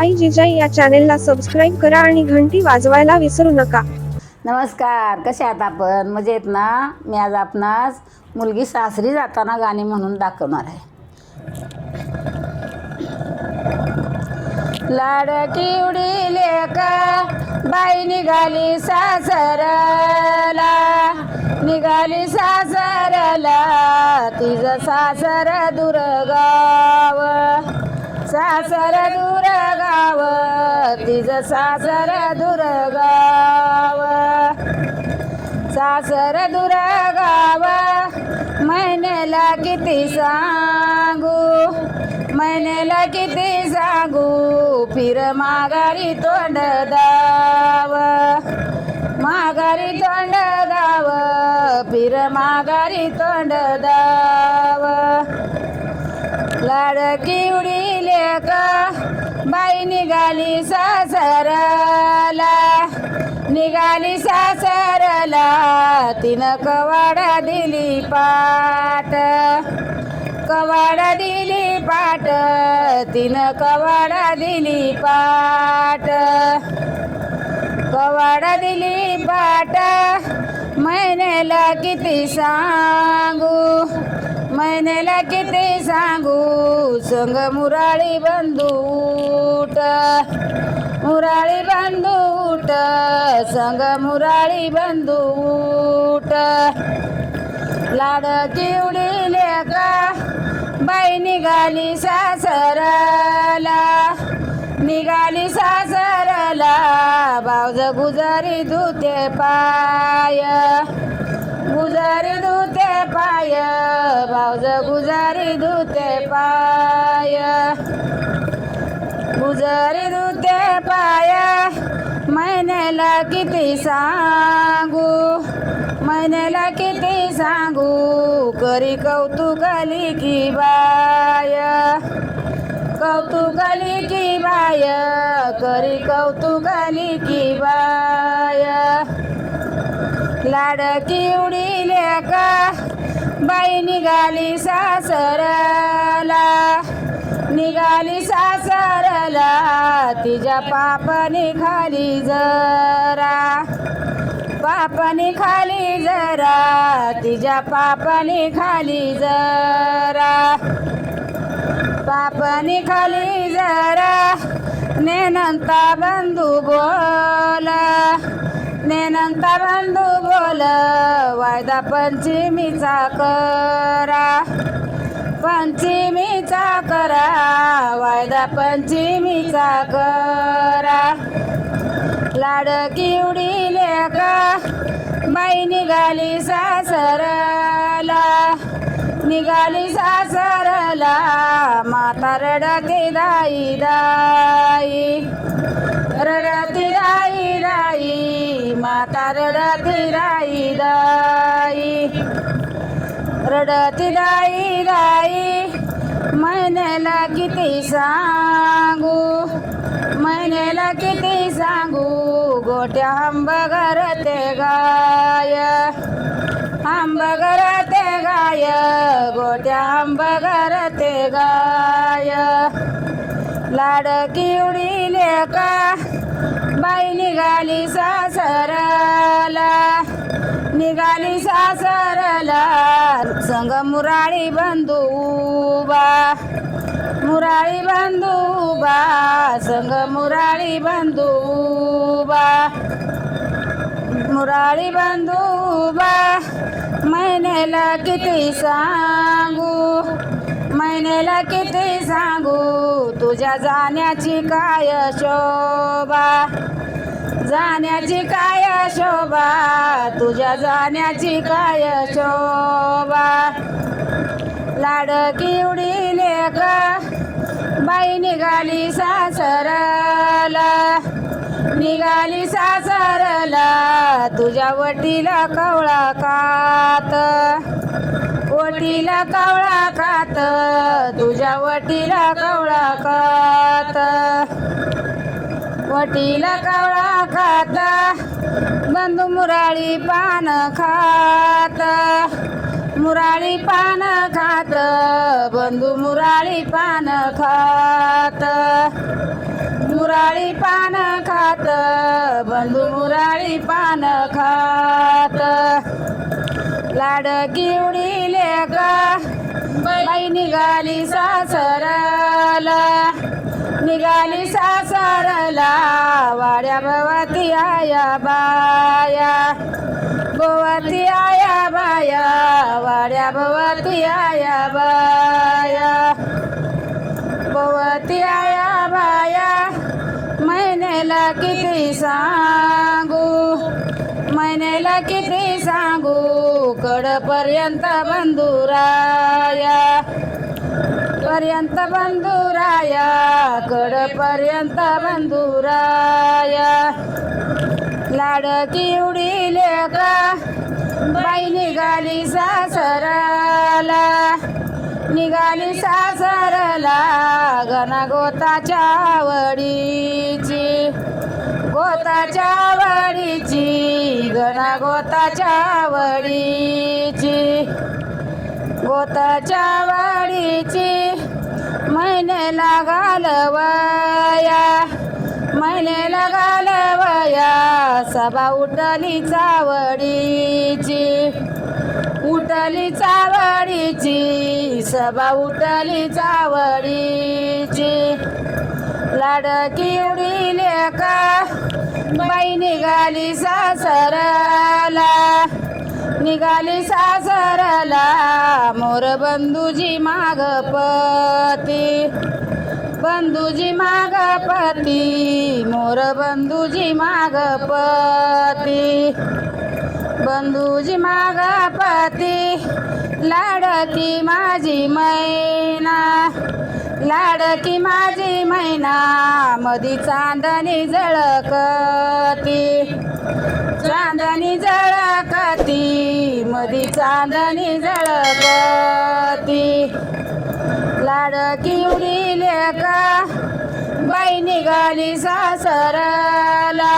आई जिजाई या चॅनेलला सबस्क्राईब करा आणि घंटी वाजवायला विसरू नका. नमस्कार कसे आहात आपण? मजेत ना? मी आज आपणास मुलगी सासरी जाताना गाणी म्हणून दाखवणार आहे. लाडकी उडीले लेका बाई निघाली सासरला. निघाली सासरला तिचं सासर दुर्गाव. सासर दुर्गाव तिचं सासर दुर्गाव सासर दुर्गाव महिन्याला किती सांगू महिन्याला किती सांगू फिर माघारी तोंड दाव. माघारी तोंड दाव फिर माघारी तोंड दाव. लाडकी उडी एक बाई निघाली सासरला निघाली सासरला तिनं कवाडा दिली पाट कवाडा दिली पाट तिनं कवाडा दिली पाट कवाडा दिली पाट महिन्याला किती सांगू महिन्याला किती सांग. संग मुराळी बंधूट मुराळी बंधूट संग मुराळी बंधूट लाड उडी लेका बाई निघाली सासरला. निघाली सासरला. बावज गुजारी धुते पाय. गुजारी धुते पाय भाऊज गुजारी धुते पाय. गुजारी धुते पाय महिन्याला किती सांगू? महिन्याला किती सांगू? करी कौतुकाली की बाय. कौतुकाली की बाय करी कौतुकाली की बाय. लाडकी उडी लेका बाई निघाली सासरला. निघाली सासरला तिच्या पापाने खाली जरा. पापाने खाली जरा तिच्या पापाने खाली जरा. पापाने खाली जरा नेनंता बंधू बोला. नेनंता बंधू बोल वायदा पंचमीचा करा. पंचमीचा करा वायदा पंचमीचा करा. लाडकी उडी लेका बाई निघाली सासरला. निघाली सासरला माता रडते दाई दाई. रडती राई राई माता रडती राई. राई रडती राई राई महिन्याला किती सांगू महिन्याला किती सांगू गोट्या आंब ते गाय. आंब ते गाय गोट्या आंब ते गाय. लाडकी उडी लेका बाई निघाली सासरला निघाली सासरला संग मुराळी बंधू बा मुराळी बंधू संग मुराळी बंधू बा मुराळी बंधू उभा. महिन्याला किती सांग? महिन्याला किती सांगू? तुझ्या जाण्याची काय शोभा? जाण्याची काय शोभा? तुझ्या जाण्याची काय शोभा? लाडकी उडी लेका बाई निघाली सासरला. निघाली सासरला तुझ्या वटीला कवळा कात. वटीला कवळा खात तुझ्या वटीला कवळा खात. वटीला कवळा खात बंधू मुराळी पान खात. मुराळी पान खात बंधू मुराळी पान खात. मुराळी पान खात बंधू मुराळी पान खात. लाड किवडीले का? बाई निघाली सासरला निघाली सासरला वाड्या भवती आया बाया. भवती आया बाया. वाड्या भवती आया बाया. भवती आया बाया. महिन्याला किती सांगू? महिन्याला किती सांगू? कडपर्यंत बंधुराया. पर्यंत बंधुराया. कडपर्यंत बंधुराया. लाडकी उडीले का बाई निघाली सासराला. निघाली सासरला गणगोताच्या गोताच्या गोताच्या वडीची गणा गोताच्या वडीची. गोताच्या वाडीची महिन्याला घालवया महिन्याला घालवया सभा उठली चावडीची उठली चावडीची सभा उठली चावडीची लाडकी उडीले का बाई निघाली सासरला निघाली सासरला मोर बंधूजी माग पती. बंधूजी माग पती मोर बंधूजी माग पती. बंधूजी माग पती लाडकी माझी मैना. लाडकी माझी मैना मधी चांदणी जळकती चांदणी जळकती मधी चांदणी जळकती लाडकी उडी का बाई निघाली सासरला.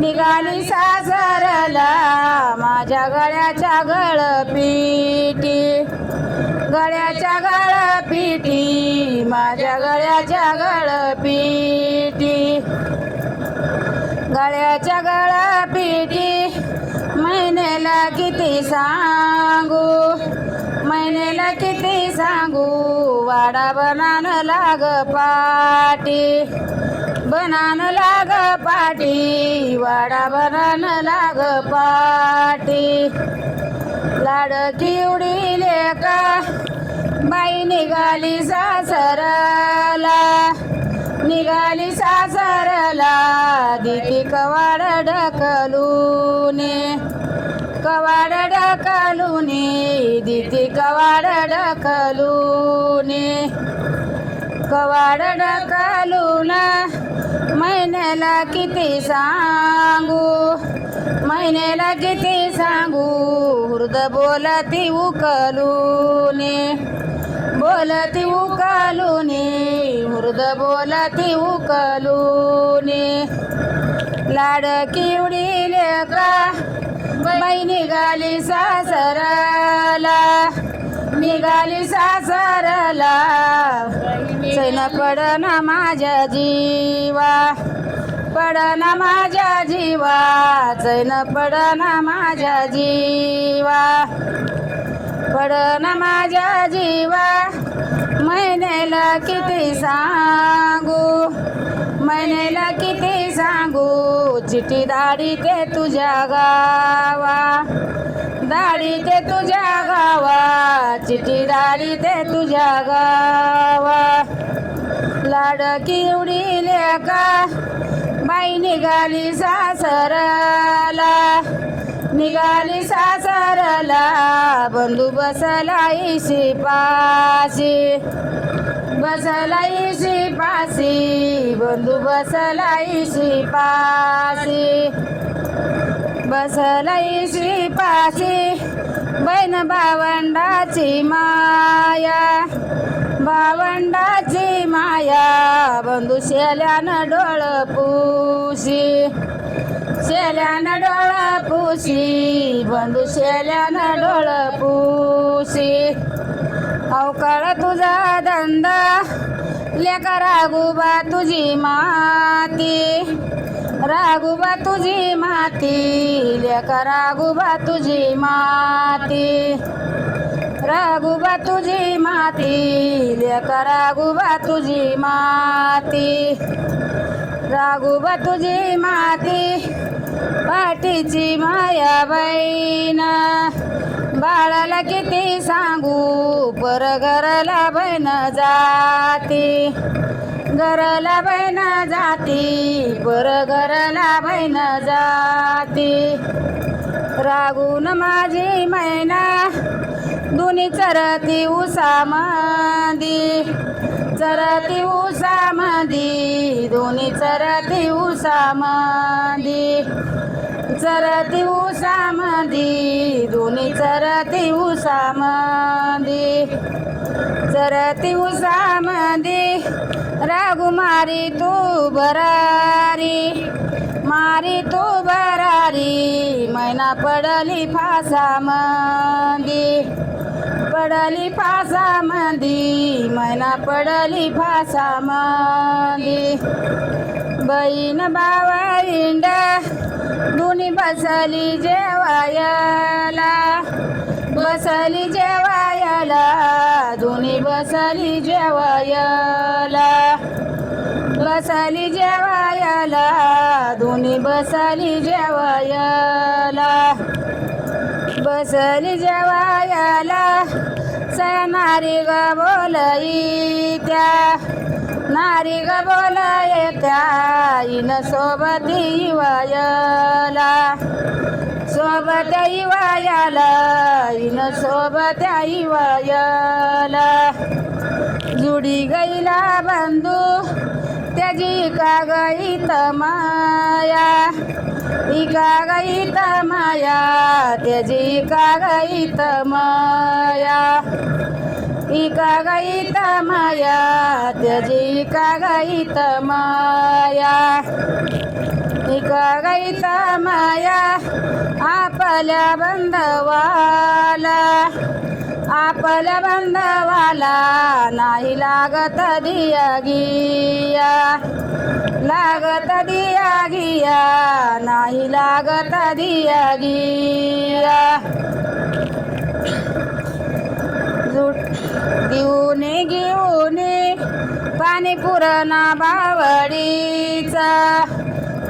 निघाली सासरला माझ्या गळ्याच्या गळपीटी. गळ्याच्या गळपिटी माझ्या गळ्याच्या गळपिटी गळ्याच्या गळपिटी महिन्याला किती सांगू? महिन्याला किती सांगू? वाडा बनान लाग पाटी. बनान लाग पाटी वाडा बनान लाग पाटी. लाडकी उडीले का? बाई निघाली सासरला. निघाली सासरला. दिती कवाड ढकलूने. कवाड ढकलूने. दिती कवाड ढकलूने. कवाड ढकलून महिन्याला किती सांगू? महिन्याला किती सांगू हृद बोलती उकलूने. बोलती उकलूने हृद बोलती उकलूने. लाडकी उडीले का बाई निघाली सासरला. निघाली सासरला सैन पडना माझ्या जीवा. पडना माझ्या जीवा चैन पडना माझ्या जीवा. पडना माझ्या जीवा महिन्याला किती सांगू? महिन्याला किती सांगू? चिठी दाढी ते तुझ्या गावा. दाढी ते तुझ्या गावा चिठी दाढी ते तुझ्या गावा. लाडकी उडीले का बाई निघाली सासरला. निघाली सासरला बंधू बसला इशी पाशी बसला इशी पाशी बंधू बसला इशी पाशी बसला इशी पाशी बहीण भावंडाची माया. भावंडाची माया. बंधू शेल्यान डोळ पुशी शेल्यान डोळ पुशी बंधू शेल्यान डोळ पुशी. अवकाळ तुझा धंदा लेका राघुबा तुझी माती. राघुबा तुझी माती लेका राघुबा तुझी माती. राघुबा तुझी माती लेका राघुबा तुझी माती. राघुबा तुझी माती पाठीची माया बहीण. बाळाला किती सांगू पर घरला बहीण जाती. घरला बहिण जाती पर घरला बहीण जाती. रागून माझी मैना दोन्ही चरती उसामंदी चरती उसामंदी दोन्ही चरती उसामंदी चरती उसामंदी दोन्ही चरती उसामंदी चरती उसामंदी रागू मारी तू बरारी. मारी तू बरारी मैना पडली फासा मंदी. पडली फासा मंदी मैना पडली फासा मंदी. बहीण बावा इंड दोन्ही बसली जेवायला. बसली जेवायला दोन्ही बसली जेवायला. बसाली जेवायला दोन्ही बसाली जेवायला. बसली जेवायला सणारी ग बोलई त्या. नारी ग बोलाय त्या इन सोबत इवायला. सोबत इवायला इन सोबत इवायला. जुडी गईला बंधू जी का गईत माया? इका गईत माया? त्याची का गईत माया? इका गईत माया? त्याची का गईत माया? इका गईत माया? आपल्या बंधवाला आपल्या बंधवाला नाही लागत दिया गिया. लागत दिया गिया नाही लागत दिया गिया. घेऊन घेऊन पाणी पुरणा बावडीचा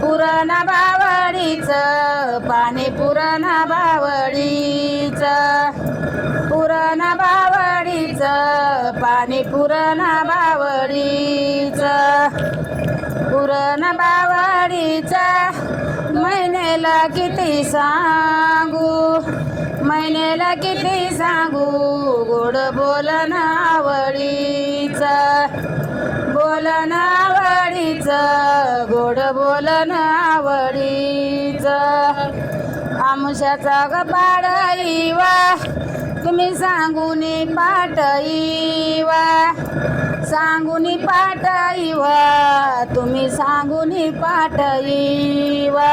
पुरणा बावडीचं पाणी पुरणा बावडीचं. पुरणा बावडीच पाणी पुरणा बावडीच. पुरण बावडीचा महिन्याला किती सांगू? महिन्याला किती सांगू? गोड बोलन आवडीच. बोलन आवडीचं गोड बोलन आवडीचं. आमशाचा ग पाडईवा तुम्ही सांगून पाटईवा सांगून पाटईवा तुम्ही सांगून पाटईवा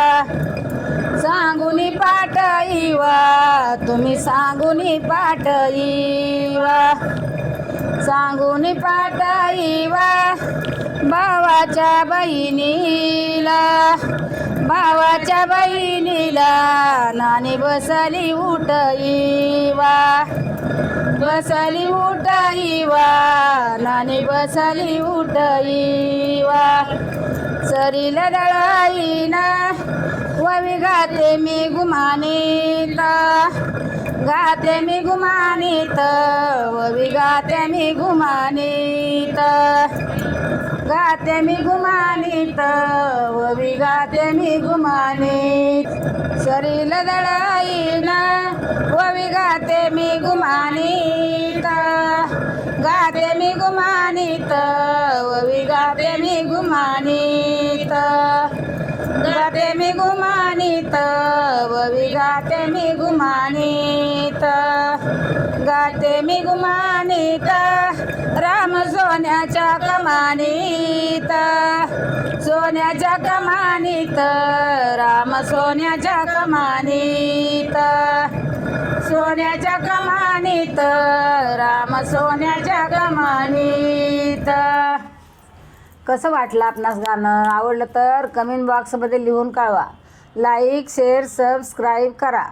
सांगून पाटईवा तुम्ही सांगून पाटईवा सांगून पाटईवा भावाच्या बहिणीला भावाच्या बहिणीला नानी बसली उठईवा. बसली उठईवा. नानी बसली उठईवा. सरीला दळाईना ववी गाते मी गुमानीत. गाते मी गुमानीत. ववी गाते मी गुमानीत. गाते मी गुमानीत ववी गाते मी गुमानीत. शरीर दळाईना ववी गाते मी गुमानीत. गाते मी गुमानीत ववी गाते मी गुमानीत. गाते मी गुमानीत ववी गाते मी गुमानीत. गाते मी गुमानीत. राम सोन्याच्या कमानीत सोन्याच्या कमानीत राम सोन्याच्या कमानीत सोन्याच्या कमानीत राम सोन्याच्या कमानीत. कसं वाटलं आपणास गाणं? आवडलं तर कमेंट बॉक्समध्ये लिहून कळवा लाईक शेअर सबस्क्राईब करा.